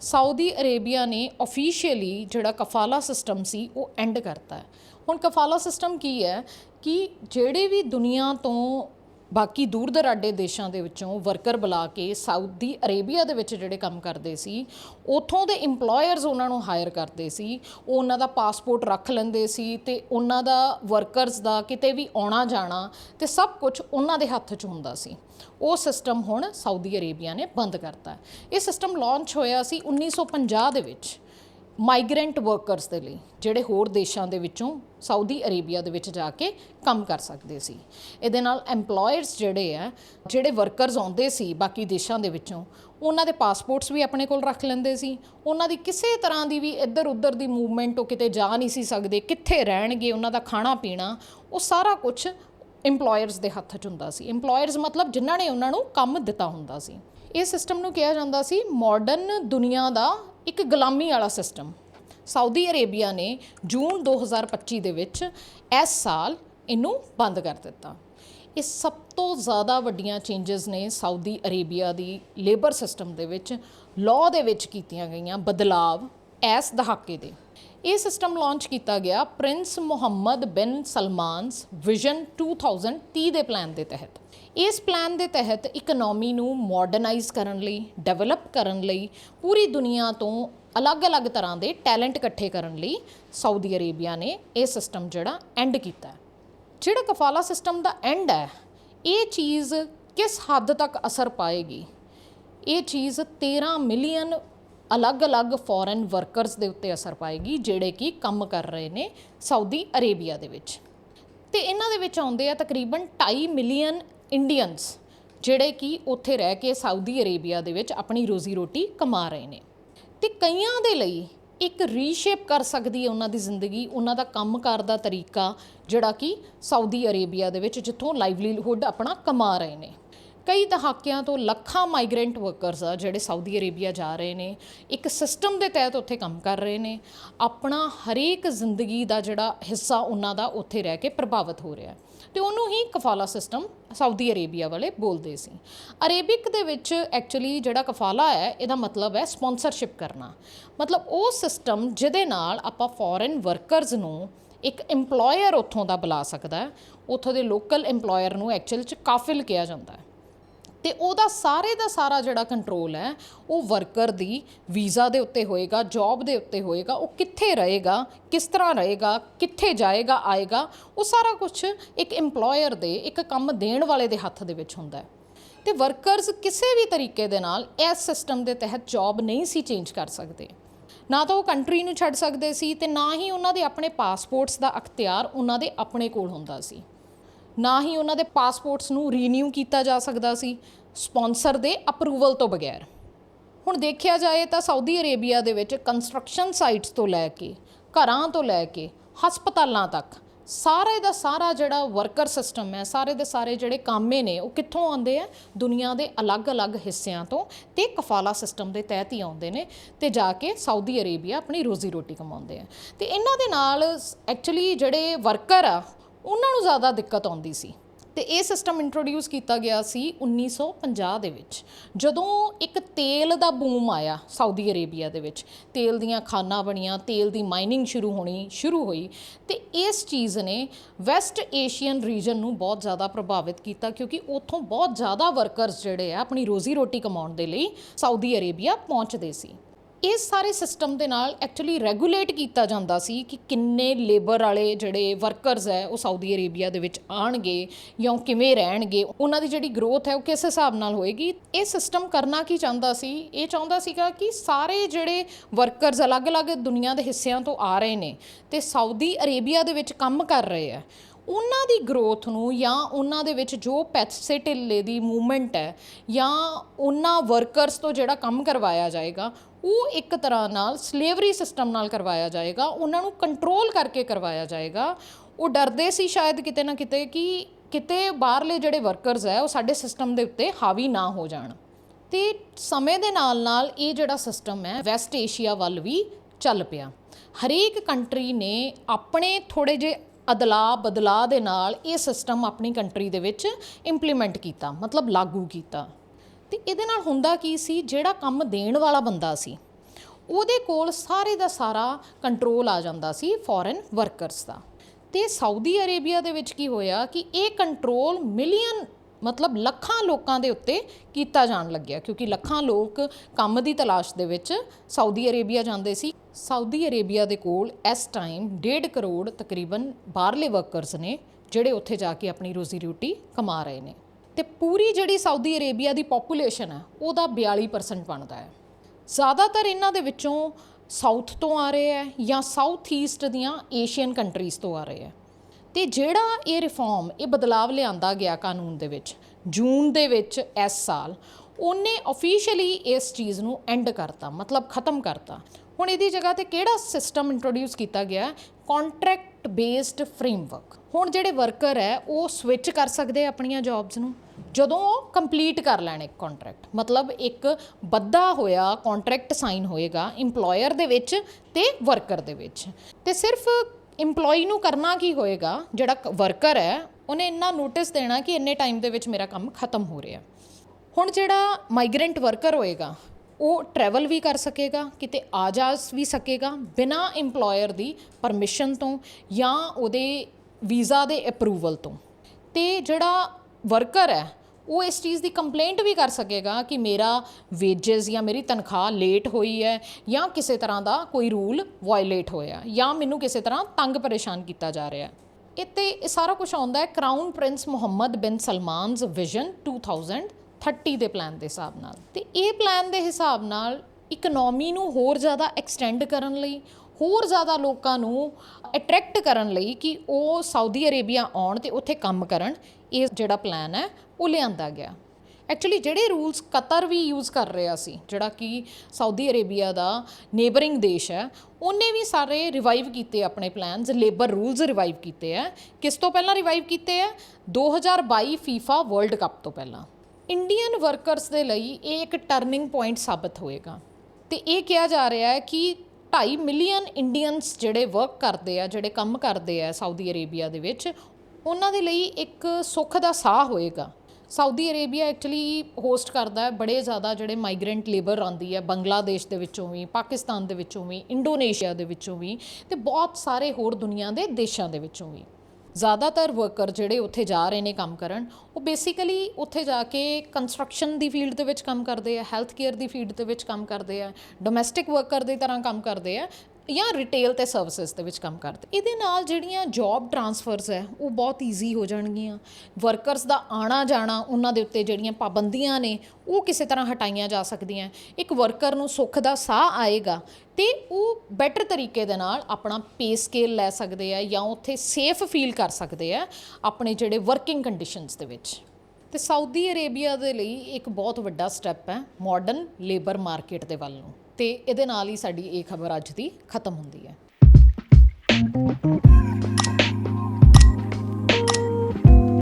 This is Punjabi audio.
ਸਾਊਦੀ ਅਰੇਬੀਆ ਨੇ ਅਫੀਸ਼ੀਅਲੀ ਜਿਹੜਾ ਕਫਾਲਾ ਸਿਸਟਮ ਸੀ, ਉਹ ਐਂਡ ਕਰਤਾ ਹੁਣ ਕਫਾਲਾ ਸਿਸਟਮ ਕੀ ਹੈ? ਕਿ ਜਿਹੜੇ ਵੀ ਦੁਨੀਆ ਤੋਂ ਬਾਕੀ ਦੂਰ ਦਰਾਡੇ ਦੇਸ਼ਾਂ ਦੇ ਵਿੱਚੋਂ ਵਰਕਰ ਬੁਲਾ ਕੇ ਸਾਊਦੀ ਅਰੇਬੀਆ ਦੇ ਵਿੱਚ ਜਿਹੜੇ ਕੰਮ ਕਰਦੇ ਸੀ, ਉਥੋਂ ਦੇ EMPLOYERS ਉਹਨਾਂ ਨੂੰ ਹਾਇਰ ਕਰਦੇ ਸੀ ਉਹ ਉਹਨਾਂ ਦਾ ਪਾਸਪੋਰਟ ਰੱਖ ਲੈਂਦੇ ਸੀ ਤੇ ਉਹਨਾਂ ਦਾ ਵਰਕਰਸ ਦਾ ਕਿਤੇ ਵੀ ਆਉਣਾ ਜਾਣਾ ਤੇ ਸਭ ਕੁਝ ਉਹਨਾਂ ਦੇ ਹੱਥ 'ਚ ਹੁੰਦਾ ਸੀ। ਉਹ ਸਿਸਟਮ ਹੁਣ ਸਾਊਦੀ ਅਰੇਬੀਆ ਨੇ ਬੰਦ ਕਰਤਾ। ਇਹ ਸਿਸਟਮ ਲਾਂਚ ਹੋਇਆ ਸੀ 1950 ਦੇ ਵਿੱਚ। ਮਾਈਗ੍ਰੈਂਟ ਵਰਕਰਸ ਦੇ ਲਈ, ਜਿਹੜੇ ਹੋਰ ਦੇਸ਼ਾਂ ਦੇ ਵਿੱਚੋਂ ਸਾਊਦੀ ਅਰੇਬੀਆ ਦੇ ਵਿੱਚ ਜਾ ਕੇ ਕੰਮ ਕਰ ਸਕਦੇ ਸੀ। ਇਹਦੇ ਨਾਲ EMPLOYERS ਜਿਹੜੇ ਆ, ਜਿਹੜੇ ਵਰਕਰਸ ਆਉਂਦੇ ਸੀ ਬਾਕੀ ਦੇਸ਼ਾਂ ਦੇ ਵਿੱਚੋਂ, ਉਹਨਾਂ ਦੇ ਪਾਸਪੋਰਟਸ ਵੀ ਆਪਣੇ ਕੋਲ ਰੱਖ ਲੈਂਦੇ ਸੀ। ਉਹਨਾਂ ਦੀ ਕਿਸੇ ਤਰ੍ਹਾਂ ਦੀ ਵੀ ਇੱਧਰ ਉੱਧਰ ਦੀ ਮੂਵਮੈਂਟ ਉਹ ਕਿਤੇ ਜਾ ਨਹੀਂ ਸੀ ਸਕਦੇ, ਕਿੱਥੇ ਰਹਿਣਗੇ, ਉਹਨਾਂ ਦਾ ਖਾਣਾ ਪੀਣਾ ਉਹ ਸਾਰਾ ਕੁਝ EMPLOYERS ਦੇ ਹੱਥ 'ਚ ਹੁੰਦਾ ਸੀ। EMPLOYERS ਮਤਲਬ ਜਿਨ੍ਹਾਂ ਨੇ ਉਹਨਾਂ ਨੂੰ ਕੰਮ ਦਿੱਤਾ ਹੁੰਦਾ ਸੀ। ਇਹ ਸਿਸਟਮ ਨੂੰ ਕਿਹਾ ਜਾਂਦਾ ਸੀ ਮਾਡਰਨ ਦੁਨੀਆ ਦਾ ਇੱਕ ਗੁਲਾਮੀ ਵਾਲਾ ਸਿਸਟਮ। ਸਾਊਦੀ ਅਰੇਬੀਆ ਨੇ ਜੂਨ 2025 ਦੇ ਵਿੱਚ ਇਸ ਸਾਲ ਇਹਨੂੰ ਬੰਦ ਕਰ ਦਿੱਤਾ। ਇਹ ਸਭ ਤੋਂ ਜ਼ਿਆਦਾ ਵੱਡੀਆਂ ਚੇਂਜਸ ਨੇ ਸਾਊਦੀ ਅਰੇਬੀਆ ਦੀ ਲੇਬਰ ਸਿਸਟਮ ਦੇ ਵਿੱਚ ਲਾਅ ਦੇ ਵਿੱਚ ਕੀਤੀਆਂ ਗਈਆਂ ਬਦਲਾਵ ਇਸ ਦਹਾਕੇ ਦੇ। ਇਹ ਸਿਸਟਮ ਲਾਂਚ ਕੀਤਾ ਗਿਆ ਪ੍ਰਿੰਸ ਮੁਹੰਮਦ ਬਿਨ ਸਲਮਾਨਸ ਵਿਜ਼ਨ 2030 ਦੇ ਪਲਾਨ ਦੇ ਤਹਿਤ। ਇਸ ਪਲਾਨ ਦੇ ਤਹਿਤ ਇਕਨੋਮੀ ਨੂੰ ਮਾਡਰਨਾਈਜ਼ ਕਰਨ ਲਈ ਡਿਵੈਲਪ ਕਰਨ ਲਈ, ਪੂਰੀ ਦੁਨੀਆ ਤੋਂ ਅਲੱਗ-ਅਲੱਗ ਤਰ੍ਹਾਂ ਦੇ ਟੈਲੈਂਟ ਇਕੱਠੇ ਕਰਨ ਲਈ ਸਾਊਦੀ ਅਰੇਬੀਆ ਨੇ ਇਹ ਸਿਸਟਮ ਜਿਹੜਾ ਐਂਡ ਕੀਤਾ ਜਿਹੜਾ ਕਫਾਲਾ ਸਿਸਟਮ ਦਾ ਐਂਡ ਹੈ, ਇਹ ਚੀਜ਼ ਕਿਸ ਹੱਦ ਤੱਕ ਅਸਰ ਪਾਏਗੀ? ਇਹ ਚੀਜ਼ 13 ਮਿਲੀਅਨ ਅਲੱਗ-ਅਲੱਗ ਫੋਰਨ ਵਰਕਰਸ ਦੇ ਉੱਤੇ ਅਸਰ ਪਾਏਗੀ, ਜਿਹੜੇ ਕਿ ਕੰਮ ਕਰ ਰਹੇ ਨੇ ਸਾਊਦੀ ਅਰੇਬੀਆ ਦੇ ਵਿੱਚ। ਤੇ ਇਹਨਾਂ ਦੇ ਵਿੱਚ ਆਉਂਦੇ ਆ ਤਕਰੀਬਨ 2.5 ਮਿਲੀਅਨ ਇੰਡੀਅਨਸ ਜਿਹੜੇ ਕਿ ਉੱਥੇ ਰਹਿ ਕੇ ਸਾਊਦੀ ਅਰੇਬੀਆ ਦੇ ਵਿੱਚ ਆਪਣੀ ਰੋਜ਼ੀ ਰੋਟੀ ਕਮਾ ਰਹੇ ਨੇ। ਤੇ ਕਈਆਂ ਦੇ ਲਈ ਇੱਕ ਰੀਸ਼ੇਪ ਕਰ ਸਕਦੀ ਹੈ ਉਹਨਾਂ ਦੀ ਜ਼ਿੰਦਗੀ, ਉਹਨਾਂ ਦਾ ਕੰਮਕਾਰ ਦਾ ਤਰੀਕਾ, ਜਿਹੜਾ ਕਿ ਸਾਊਦੀ ਅਰੇਬੀਆ ਦੇ ਵਿੱਚ ਜਿੱਥੋਂ ਲਾਈਵਲੀਹੁੱਡ ਆਪਣਾ ਕਮਾ ਰਹੇ ਨੇ। ਕਈ ਦਹਾਕਿਆਂ ਤੋਂ ਲੱਖਾਂ ਮਾਈਗ੍ਰੈਂਟ ਵਰਕਰਸ ਆ ਜਿਹੜੇ ਸਾਊਦੀ ਅਰੇਬੀਆ ਜਾ ਰਹੇ ਨੇ, ਇੱਕ ਸਿਸਟਮ ਦੇ ਤਹਿਤ ਉੱਥੇ ਕੰਮ ਕਰ ਰਹੇ ਨੇ, ਆਪਣਾ ਹਰੇਕ ਜ਼ਿੰਦਗੀ ਦਾ ਜਿਹੜਾ ਹਿੱਸਾ ਉਹਨਾਂ ਦਾ ਉੱਥੇ ਰਹਿ ਕੇ ਪ੍ਰਭਾਵਿਤ ਹੋ ਰਿਹਾ ਹੈ। ਤੇ ਉਹਨੂੰ ਹੀ ਕਫਾਲਾ ਸਿਸਟਮ ਸਾਊਦੀ ਅਰੇਬੀਆ ਵਾਲੇ ਬੋਲਦੇ ਸੀ। ਅਰੇਬਿਕ ਦੇ ਵਿੱਚ ਐਕਚੁਅਲੀ ਜਿਹੜਾ ਕਫਾਲਾ ਹੈ, ਇਹਦਾ ਮਤਲਬ ਹੈ ਸਪਾਂਸਰਸ਼ਿਪ ਕਰਨਾ। ਮਤਲਬ ਉਹ ਸਿਸਟਮ ਜਿਹਦੇ ਨਾਲ ਆਪਾਂ ਫੋਰਨ ਵਰਕਰਸ ਨੂੰ ਇੱਕ EMPLOYER ਉੱਥੋਂ ਦਾ ਬੁਲਾ ਸਕਦਾ ਹੈ, ਉੱਥੋਂ ਦੇ ਲੋਕਲ EMPLOYER ਨੂੰ ਐਕਚੁਅਲ ਚ ਕਾਫਿਲ ਕਿਹਾ ਜਾਂਦਾ ਹੈ। ਤੇ ਉਹਦਾ ਸਾਰੇ ਦਾ ਸਾਰਾ ਜਿਹੜਾ ਕੰਟਰੋਲ ਹੈ, ਉਹ ਵਰਕਰ ਦੀ ਵੀਜ਼ਾ ਦੇ ਉੱਤੇ ਹੋਏਗਾ ਜੌਬ ਦੇ ਉੱਤੇ ਹੋਏਗਾ, ਉਹ ਕਿੱਥੇ ਰਹੇਗਾ, ਕਿਸ ਤਰ੍ਹਾਂ ਰਹੇਗਾ, ਕਿੱਥੇ ਜਾਏਗਾ, ਆਏਗਾ, ਉਹ ਸਾਰਾ ਕੁਝ ਇੱਕ EMPLOYER ਦੇ ਇੱਕ ਕੰਮ ਦੇਣ ਵਾਲੇ ਦੇ ਹੱਥ ਦੇ ਵਿੱਚ ਹੁੰਦਾ ਹੈ। ਤੇ ਵਰਕਰਸ ਕਿਸੇ ਵੀ ਤਰੀਕੇ ਦੇ ਨਾਲ ਇਸ ਸਿਸਟਮ ਦੇ ਤਹਿਤ ਜੌਬ ਨਹੀਂ ਸੀ ਚੇਂਜ ਕਰ ਸਕਦੇ। ਨਾ ਤਾਂ ਉਹ ਕੰਟਰੀ ਨੂੰ ਛੱਡ ਸਕਦੇ ਸੀ ਤੇ ਨਾ ਹੀ ਉਹਨਾਂ ਦੇ ਆਪਣੇ ਪਾਸਪੋਰਟਸ ਦਾ ਅਖਤਿਆਰ ਉਹਨਾਂ ਦੇ ਆਪਣੇ ਕੋਲ ਹੁੰਦਾ ਸੀ। ਨਾ ਹੀ ਉਹਨਾਂ ਦੇ ਪਾਸਪੋਰਟਸ ਨੂੰ ਰੀਨਿਊ ਕੀਤਾ ਜਾ ਸਕਦਾ ਸੀ ਸਪਾਂਸਰ ਦੇ ਅਪਰੂਵਲ ਤੋਂ ਬਗੈਰ। ਹੁਣ ਦੇਖਿਆ ਜਾਏ ਤਾਂ ਸਾਊਦੀ ਅਰੇਬੀਆ ਦੇ ਵਿੱਚ ਕੰਸਟਰਕਸ਼ਨ ਸਾਈਟਸ ਤੋਂ ਲੈ ਕੇ, ਘਰਾਂ ਤੋਂ ਲੈ ਕੇ, ਹਸਪਤਾਲਾਂ ਤੱਕ, ਸਾਰੇ ਦਾ ਸਾਰਾ ਜਿਹੜਾ ਵਰਕਰ ਸਿਸਟਮ ਹੈ, ਸਾਰੇ ਦੇ ਸਾਰੇ ਜਿਹੜੇ ਕਾਮੇ ਨੇ, ਉਹ ਕਿੱਥੋਂ ਆਉਂਦੇ ਆ? ਦੁਨੀਆ ਦੇ ਅਲੱਗ-ਅਲੱਗ ਹਿੱਸਿਆਂ ਤੋਂ ਤੇ ਕਫਾਲਾ ਸਿਸਟਮ ਦੇ ਤਹਿਤ ਹੀ ਆਉਂਦੇ ਨੇ ਤੇ ਜਾ ਕੇ ਸਾਊਦੀ ਅਰੇਬੀਆ ਆਪਣੀ ਰੋਜ਼ੀ ਰੋਟੀ ਕਮਾਉਂਦੇ ਆ। ਤੇ ਇਹਨਾਂ ਦੇ ਨਾਲ ਐਕਚੁਅਲੀ ਜਿਹੜੇ ਵਰਕਰ ਆ ਉਹਨਾਂ ਨੂੰ ਜ਼ਿਆਦਾ ਦਿੱਕਤ ਆਉਂਦੀ ਸੀ। ਤੇ ਇਹ ਸਿਸਟਮ ਇੰਟਰੋਡਿਊਸ ਕੀਤਾ ਗਿਆ ਸੀ 1950 ਦੇ ਵਿੱਚ। ਜਦੋਂ ਇੱਕ ਤੇਲ ਦਾ ਬੂਮ ਆਇਆ ਸਾਊਦੀ ਅਰੇਬੀਆ ਦੇ ਵਿੱਚ, ਤੇਲ ਦੀਆਂ ਖਾਨਾਂ ਬਣੀਆਂ, ਤੇਲ ਦੀ ਮਾਈਨਿੰਗ ਸ਼ੁਰੂ ਹੋਣੀ ਸ਼ੁਰੂ ਹੋਈ, ਤੇ ਇਸ ਚੀਜ਼ ਨੇ ਵੈਸਟ ਏਸ਼ੀਅਨ ਰੀਜਨ ਨੂੰ ਬਹੁਤ ਜ਼ਿਆਦਾ ਪ੍ਰਭਾਵਿਤ ਕੀਤਾ ਕਿਉਂਕਿ ਉੱਥੋਂ ਬਹੁਤ ਜ਼ਿਆਦਾ ਵਰਕਰਸ ਜਿਹੜੇ ਆ ਆਪਣੀ ਰੋਜ਼ੀ ਰੋਟੀ ਕਮਾਉਣ ਦੇ ਲਈ ਸਾਊਦੀ ਅਰੇਬੀਆ ਪਹੁੰਚਦੇ ਸੀ। ਇਸ ਸਾਰੇ ਸਿਸਟਮ ਦੇ ਨਾਲ ਐਕਚੁਅਲੀ ਰੈਗੂਲੇਟ ਕੀਤਾ ਜਾਂਦਾ ਸੀ ਕਿ ਕਿੰਨੇ ਲੇਬਰ ਵਾਲੇ ਜਿਹੜੇ ਵਰਕਰਸ ਹੈ, ਉਹ ਸਾਊਦੀ ਅਰੇਬੀਆ ਦੇ ਵਿੱਚ ਆਣਗੇ ਜਾਂ ਉਹ ਕਿਵੇਂ ਰਹਿਣਗੇ, ਉਹਨਾਂ ਦੀ ਜਿਹੜੀ ਗਰੋਥ ਹੈ, ਉਹ ਕਿਸ ਹਿਸਾਬ ਨਾਲ ਹੋਏਗੀ? ਇਹ ਸਿਸਟਮ ਕਰਨਾ ਕੀ ਚਾਹੁੰਦਾ ਸੀ? ਇਹ ਚਾਹੁੰਦਾ ਸੀਗਾ ਕਿ ਸਾਰੇ ਜਿਹੜੇ ਵਰਕਰਸ ਅਲੱਗ-ਅਲੱਗ ਦੁਨੀਆ ਦੇ ਹਿੱਸਿਆਂ ਤੋਂ ਆ ਰਹੇ ਨੇ ਤੇ ਸਾਊਦੀ ਅਰੇਬੀਆ ਦੇ ਵਿੱਚ ਕੰਮ ਕਰ ਰਹੇ ਆ ਉਹਨਾਂ ਦੀ ਗਰੋਥ ਨੂੰ ਜਾਂ ਉਹਨਾਂ ਦੇ ਵਿੱਚ ਜੋ ਪੈਸੇ ਢਿੱਲੇ ਦੀ ਮੂਵਮੈਂਟ ਹੈ ਜਾਂ ਉਹਨਾਂ ਵਰਕਰਸ ਤੋਂ ਜਿਹੜਾ ਕੰਮ ਕਰਵਾਇਆ ਜਾਏਗਾ, ਉਹ ਇੱਕ ਤਰ੍ਹਾਂ ਨਾਲ ਸਲੇਵਰੀ ਸਿਸਟਮ ਨਾਲ ਕਰਵਾਇਆ ਜਾਏਗਾ, ਉਹਨਾਂ ਨੂੰ ਕੰਟਰੋਲ ਕਰਕੇ ਕਰਵਾਇਆ ਜਾਏਗਾ। ਉਹ ਡਰਦੇ ਸੀ ਸ਼ਾਇਦ ਕਿਤੇ ਨਾ ਕਿਤੇ ਕਿ ਕਿਤੇ ਬਾਹਰਲੇ ਜਿਹੜੇ ਵਰਕਰਸ ਹੈ, ਉਹ ਸਾਡੇ ਸਿਸਟਮ ਦੇ ਉੱਤੇ ਹਾਵੀ ਨਾ ਹੋ ਜਾਣ। ਤੇ ਸਮੇਂ ਦੇ ਨਾਲ ਨਾਲ ਇਹ ਜਿਹੜਾ ਸਿਸਟਮ ਹੈ ਵੈਸਟ ਏਸ਼ੀਆ ਵੱਲ ਵੀ ਚੱਲ ਪਿਆ। ਹਰੇਕ ਕੰਟਰੀ ਨੇ ਆਪਣੇ ਥੋੜੇ ਜੇ ਅਦਲਾ ਬਦਲਾ ਦੇ ਨਾਲ ਇਹ ਸਿਸਟਮ ਆਪਣੀ ਕੰਟਰੀ ਦੇ ਵਿੱਚ ਇੰਪਲੀਮੈਂਟ ਕੀਤਾ, ਮਤਲਬ ਲਾਗੂ ਕੀਤਾ। ਤੇ ਇਹਦੇ ਨਾਲ ਹੁੰਦਾ ਕੀ ਸੀ? ਜਿਹੜਾ ਕੰਮ ਦੇਣ ਵਾਲਾ ਬੰਦਾ ਸੀ, ਉਹਦੇ ਕੋਲ ਸਾਰੇ ਦਾ ਸਾਰਾ ਕੰਟਰੋਲ ਆ ਜਾਂਦਾ ਸੀ ਫੋਰਨ ਵਰਕਰਸ ਦਾ। ਤੇ ਸਾਊਦੀ ਅਰੇਬੀਆ ਦੇ ਵਿੱਚ ਕੀ ਹੋਇਆ ਕਿ ਇਹ ਕੰਟਰੋਲ ਮਿਲੀਅਨ ਮਤਲਬ ਲੱਖਾਂ ਲੋਕਾਂ ਦੇ ਉੱਤੇ ਕੀਤਾ ਜਾਣ ਲੱਗਿਆ, ਕਿਉਂਕਿ ਲੱਖਾਂ ਲੋਕ ਕੰਮ ਦੀ ਤਲਾਸ਼ ਦੇ ਵਿੱਚ ਸਾਊਦੀ ਅਰੇਬੀਆ ਜਾਂਦੇ ਸੀ। ਸਾਊਦੀ ਅਰੇਬੀਆ ਦੇ ਕੋਲ ਇਸ ਟਾਈਮ 1.5 ਕਰੋੜ ਤਕਰੀਬਨ ਬਾਹਰਲੇ ਵਰਕਰਸ ਨੇ ਜਿਹੜੇ ਉੱਥੇ ਜਾ ਕੇ ਆਪਣੀ ਰੋਜ਼ੀ ਰੋਟੀ ਕਮਾ ਰਹੇ ਨੇ। ਤੇ ਪੂਰੀ ਜਿਹੜੀ ਸਾਊਦੀ ਅਰੇਬੀਆ ਦੀ ਪੋਪੂਲੇਸ਼ਨ ਹੈ ਉਹਦਾ 42% ਬਣਦਾ ਹੈ। ਜ਼ਿਆਦਾਤਰ ਇਹਨਾਂ ਦੇ ਵਿੱਚੋਂ ਸਾਊਥ ਤੋਂ ਆ ਰਹੇ ਹੈ ਜਾਂ ਸਾਊਥ ਈਸਟ ਦੀਆਂ ਏਸ਼ੀਅਨ ਕੰਟਰੀਜ਼ ਤੋਂ ਆ ਰਹੇ ਹੈ। ਤੇ ਜਿਹੜਾ ਇਹ ਰਿਫਾਰਮ ਇਹ ਬਦਲਾਵ ਲਿਆਂਦਾ ਗਿਆ ਕਾਨੂੰਨ ਦੇ ਵਿੱਚ, ਜੂਨ ਦੇ ਵਿੱਚ ਇਸ ਸਾਲ ਉਹਨੇ ਅਫੀਸ਼ੀਅਲੀ ਇਸ ਚੀਜ਼ ਨੂੰ ਐਂਡ ਕਰਤਾ, ਮਤਲਬ ਖਤਮ ਕਰਤਾ। ਹੁਣ ਇਹਦੀ ਜਗ੍ਹਾ ਤੇ ਕਿਹੜਾ ਸਿਸਟਮ ਇੰਟਰੋਡਿਊਸ ਕੀਤਾ ਗਿਆ? ਕੰਟਰੈਕਟ ਬੇਸਡ ਫਰੇਮਵਰਕ ਹੁਣ ਜਿਹੜੇ ਵਰਕਰ ਹੈ, ਉਹ ਸਵਿਚ ਕਰ ਸਕਦੇ ਆ ਆਪਣੀਆਂ ਜੌਬਸ ਨੂੰ? ਜਦੋਂ ਉਹ ਕੰਪਲੀਟ ਕਰ ਲੈਣ ਇੱਕ ਕੰਟਰੈਕਟ ਮਤਲਬ ਇੱਕ ਬੱਧਾ ਹੋਇਆ ਕੰਟਰੈਕਟ ਸਾਈਨ ਹੋਏਗਾ, EMPLOYER ਦੇ ਵਿੱਚ ਤੇ ਵਰਕਰ ਦੇ ਵਿੱਚ। ਤੇ ਸਿਰਫ EMPLOYE ਨੂੰ ਕਰਨਾ ਕੀ ਹੋਏਗਾ? ਜਿਹੜਾ ਵਰਕਰ ਹੈ, ਉਹਨੇ ਇੰਨਾ ਨੋਟਿਸ ਦੇਣਾ ਕਿ ਇੰਨੇ ਟਾਈਮ ਦੇ ਵਿੱਚ ਮੇਰਾ ਕੰਮ ਖਤਮ ਹੋ ਰਿਹਾ। ਹੁਣ ਜਿਹੜਾ ਮਾਈਗ੍ਰੈਂਟ ਵਰਕਰ ਹੋਏਗਾ, ਉਹ ਟਰੈਵਲ ਵੀ ਕਰ ਸਕੇਗਾ, ਕਿਤੇ ਆ ਜਾ ਵੀ ਸਕੇਗਾ ਬਿਨਾ EMPLOYER ਦੀ ਪਰਮਿਸ਼ਨ ਤੋਂ ਜਾਂ ਉਹਦੇ ਵੀਜ਼ਾ ਦੇ ਅਪਰੂਵਲ ਤੋਂ। ਤੇ ਜਿਹੜਾ ਵਰਕਰ ਹੈ, ਉਹ ਇਸ ਚੀਜ਼ ਦੀ ਕੰਪਲੇਂਟ ਵੀ ਕਰ ਸਕੇਗਾ ਕਿ ਮੇਰਾ ਵੇਜਸ ਜਾਂ ਮੇਰੀ ਤਨਖਾਹ ਲੇਟ ਹੋਈ ਹੈ ਜਾਂ ਕਿਸੇ ਤਰ੍ਹਾਂ ਦਾ ਕੋਈ ਰੂਲ ਵਾਇਲੇਟ ਹੋਇਆ ਜਾਂ ਮੈਨੂੰ ਕਿਸੇ ਤਰ੍ਹਾਂ ਤੰਗ ਪਰੇਸ਼ਾਨ ਕੀਤਾ ਜਾ ਰਿਹਾ ਹੈ। ਇੱਥੇ ਇਹ ਸਾਰਾ ਕੁਝ ਆਉਂਦਾ ਹੈ ਕਰਾਊਨ ਪ੍ਰਿੰਸ ਮੁਹੰਮਦ ਬਿਨ ਸਲਮਾਨਸ ਵਿਜ਼ਨ 2030 ਦੇ ਪਲਾਨ ਦੇ ਹਿਸਾਬ ਨਾਲ। ਤੇ ਇਹ ਪਲਾਨ ਦੇ ਹਿਸਾਬ ਨਾਲ ਇਕਨੋਮੀ ਨੂੰ ਹੋਰ ਜ਼ਿਆਦਾ ਐਕਸਟੈਂਡ ਕਰਨ ਲਈ, ਹੋਰ ਜ਼ਿਆਦਾ ਲੋਕਾਂ ਨੂੰ ਅਟਰੈਕਟ ਕਰਨ ਲਈ ਕਿ ਉਹ ਸਾਊਦੀ ਅਰੇਬੀਆ ਆਉਣ ਤੇ ਉੱਥੇ ਕੰਮ ਕਰਨ, ਇਹ ਜਿਹੜਾ ਪਲਾਨ ਹੈ, ਉਹ ਲਿਆਂਦਾ ਗਿਆ। ਐਕਚੁਅਲੀ ਜਿਹੜੇ ਰੂਲਸ ਕਤਰ ਵੀ ਯੂਜ਼ ਕਰ ਰਿਹਾ ਸੀ, ਜਿਹੜਾ ਕਿ ਸਾਊਦੀ ਅਰੇਬੀਆ ਦਾ ਨੇਬਰਿੰਗ ਦੇਸ਼ ਹੈ, ਉਹਨੇ ਵੀ ਸਾਰੇ ਰਿਵਾਈਵ ਕੀਤੇ ਆਪਣੇ ਪਲਾਨਸ ਲੇਬਰ ਰੂਲਸ ਰਿਵਾਈਵ ਕੀਤੇ ਆ ਕਿਸ ਤੋਂ ਪਹਿਲਾਂ ਰਿਵਾਈਵ ਕੀਤੇ ਆ 2022 ਫੀਫਾ ਵਰਲਡ ਕੱਪ ਤੋਂ ਪਹਿਲਾਂ। ਇੰਡੀਅਨ ਵਰਕਰਸ ਦੇ ਲਈ ਇਹ ਇੱਕ ਟਰਨਿੰਗ ਪੁਆਇੰਟ ਸਾਬਤ ਹੋਏਗਾ। ਤੇ ਇਹ ਕਿਹਾ ਜਾ ਰਿਹਾ ਹੈ ਕਿ 2.5 ਮਿਲੀਅਨ ਇੰਡੀਅਨਸ ਜਿਹੜੇ ਵਰਕ ਕਰਦੇ ਆ, ਜਿਹੜੇ ਕੰਮ ਕਰਦੇ ਆ ਸਾਊਦੀ ਅਰੇਬੀਆ ਦੇ ਵਿੱਚ, ਉਹਨਾਂ ਦੇ ਲਈ ਇੱਕ ਸੁੱਖ ਦਾ ਸਾਹ ਹੋਏਗਾ। ਸਾਊਦੀ ਅਰੇਬੀਆ ਐਕਚੁਅਲੀ ਹੋਸਟ ਕਰਦਾ ਹੈ, ਬੜੇ ਜ਼ਿਆਦਾ ਜਿਹੜੇ ਮਾਈਗ੍ਰੈਂਟ ਲੇਬਰ ਆਉਂਦੀ ਹੈ, ਬੰਗਲਾਦੇਸ਼ ਦੇ ਵਿੱਚੋਂ ਵੀ, ਪਾਕਿਸਤਾਨ ਦੇ ਵਿੱਚੋਂ ਵੀ ਇੰਡੋਨੇਸ਼ੀਆ ਦੇ ਵਿੱਚੋਂ ਵੀ, ਤੇ ਬਹੁਤ ਸਾਰੇ ਹੋਰ ਦੁਨੀਆ ਦੇ ਦੇਸ਼ਾਂ ਦੇ ਵਿੱਚੋਂ ਵੀ। ਜ਼ਿਆਦਾਤਰ ਵਰਕਰ ਜਿਹੜੇ ਉੱਥੇ ਜਾ ਰਹੇ ਨੇ ਕੰਮ ਕਰਨ, ਉਹ ਬੇਸਿਕਲੀ ਉੱਥੇ ਜਾ ਕੇ ਕੰਸਟਰਕਸ਼ਨ ਦੀ ਫੀਲਡ ਦੇ ਵਿੱਚ ਕੰਮ ਕਰਦੇ ਆ ਹੈਲਥ ਕੇਅਰ ਦੀ ਫੀਲਡ ਦੇ ਵਿੱਚ ਕੰਮ ਕਰਦੇ ਆ ਡੋਮੈਸਟਿਕ ਵਰਕਰ ਦੀ ਤਰ੍ਹਾਂ ਕੰਮ ਕਰਦੇ ਆ ਜਾਂ ਰਿਟੇਲ ਤੇ ਸਰਵਿਸਿਜ਼ ਦੇ ਵਿੱਚ ਕੰਮ ਕਰਦੇ। ਇਹਦੇ ਨਾਲ ਜਿਹੜੀਆਂ ਜੌਬ ਟਰਾਂਸਫਰਸ ਹੈ, ਉਹ ਬਹੁਤ ਈਜ਼ੀ ਹੋ ਜਾਣਗੀਆਂ। ਵਰਕਰਸ ਦਾ ਆਣਾ ਜਾਣਾ, ਉਹਨਾਂ ਦੇ ਉੱਤੇ ਜਿਹੜੀਆਂ ਪਾਬੰਦੀਆਂ ਨੇ, ਉਹ ਕਿਸੇ ਤਰ੍ਹਾਂ ਹਟਾਈਆਂ ਜਾ ਸਕਦੀਆਂ। ਇੱਕ ਵਰਕਰ ਨੂੰ ਸੁੱਖ ਦਾ ਸਾਹ ਆਏਗਾ, ਤੇ ਉਹ ਬੈਟਰ ਤਰੀਕੇ ਦੇ ਨਾਲ ਆਪਣਾ ਪੇ ਸਕੇਲ ਲੈ ਸਕਦੇ ਆ ਜਾਂ ਉੱਥੇ ਸੇਫ ਫੀਲ ਕਰ ਸਕਦੇ ਆ ਆਪਣੇ ਜਿਹੜੇ ਵਰਕਿੰਗ ਕੰਡੀਸ਼ਨਸ ਦੇ ਵਿੱਚ। ਤੇ ਸਾਊਦੀ ਅਰੇਬੀਆ ਦੇ ਲਈ ਇੱਕ ਬਹੁਤ ਵੱਡਾ ਸਟੈਪ ਹੈ ਮਾਡਰਨ ਲੇਬਰ ਮਾਰਕੀਟ ਦੇ ਵੱਲ ਨੂੰ। ਤੇ ਇਹਦੇ ਨਾਲ ਹੀ ਸਾਡੀ ਇਹ ਖਬਰ ਅੱਜ ਦੀ ਖਤਮ ਹੁੰਦੀ ਹੈ।